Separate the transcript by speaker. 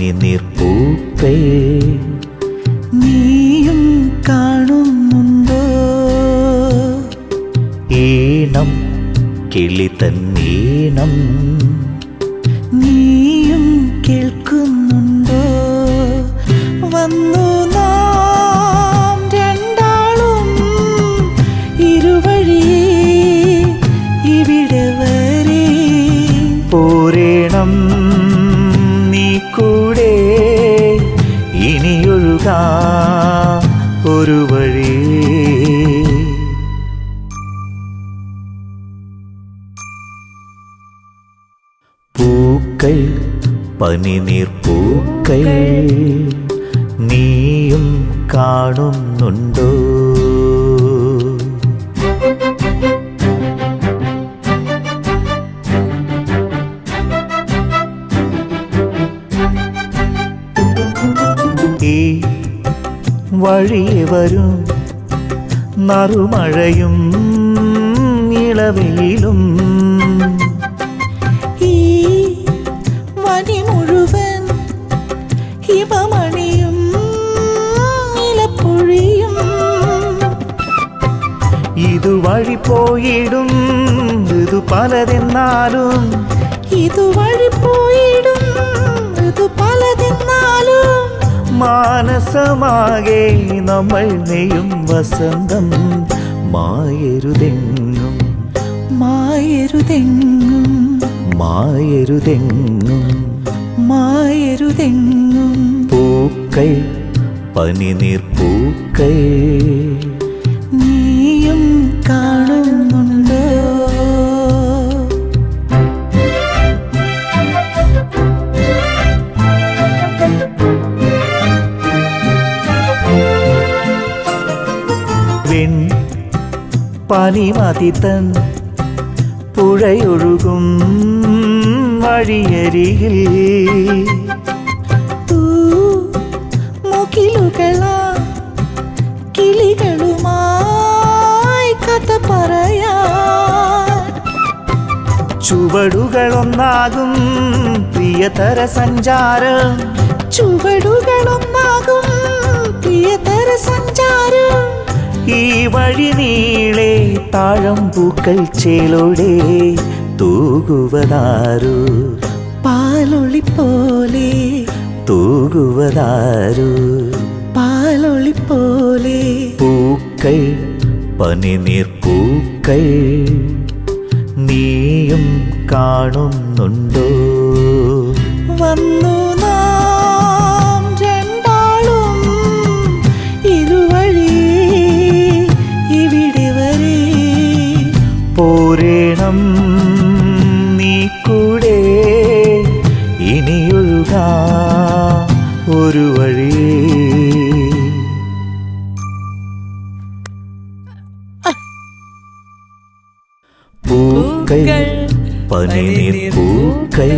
Speaker 1: പനിനീർപ്പൂക്കൈ
Speaker 2: നീയും കാണുന്നുണ്ടോ?
Speaker 1: ഈണം കിളി തന്നീണം
Speaker 2: നീയും കേൾക്കുന്നുണ്ടോ? വന്നു
Speaker 1: ഇനിയൊഴുകാ ഒരു വഴി. പൂക്കൾ പനിനീർ പൂക്കൾ നീയും കാണുന്നുണ്ടോ? വഴിയെ വരും. നറുമഴയും ഇളവയിലും
Speaker 2: ഈ മണി മുഴുവൻ ഹിമമണിയും ഇലപ്പൊഴിയും
Speaker 1: ഇതുവഴി പോയിടും ഇതു പലതെന്നാലും.
Speaker 2: ഇതുവഴി പോയിടും ഇത് പലതെന്നാലും.
Speaker 1: മാനസമാകെ നമ്മൾ നെയ്യും വസന്തം മായരുതെങ്ങും.
Speaker 2: മായരുതെങ്ങും.
Speaker 1: മായരുതെങ്ങും.
Speaker 2: മായരുതെങ്ങും.
Speaker 1: പൂക്കൾ പനിനീർ പൂക്കൾ.
Speaker 2: നീയും കാണുന്നുണ്ടോ
Speaker 1: പനിമതിതൻ പുഴയൊഴുകും വഴിയരികിൽ.
Speaker 2: മുകിലുകളാ കിളികളുമായി കഥ പറയാ
Speaker 1: ചുവടുകളൊന്നാകും പ്രിയതര സഞ്ചാരം.
Speaker 2: ചുവടുകളൊന്നാകും പ്രിയതര സഞ്ചാരം.
Speaker 1: ഈ വഴി നീളെ താഴം പൂക്കൾ ചേലോടെ തൂകുവതാരു.
Speaker 2: പാലൊളി പോലെ
Speaker 1: തൂകുവതാരു.
Speaker 2: പാലൊളി പോലെ
Speaker 1: പൂക്കൾ പനിനീർ പൂക്കൾ നീയും കാണുന്നുണ്ടോ?
Speaker 2: വന്നു
Speaker 1: പോരേണം നീ കൂടെ ഇനിയൊഴുകാ ഒരു വഴി. പൂക്കൾ പനിനീർ പൂക്കൾ.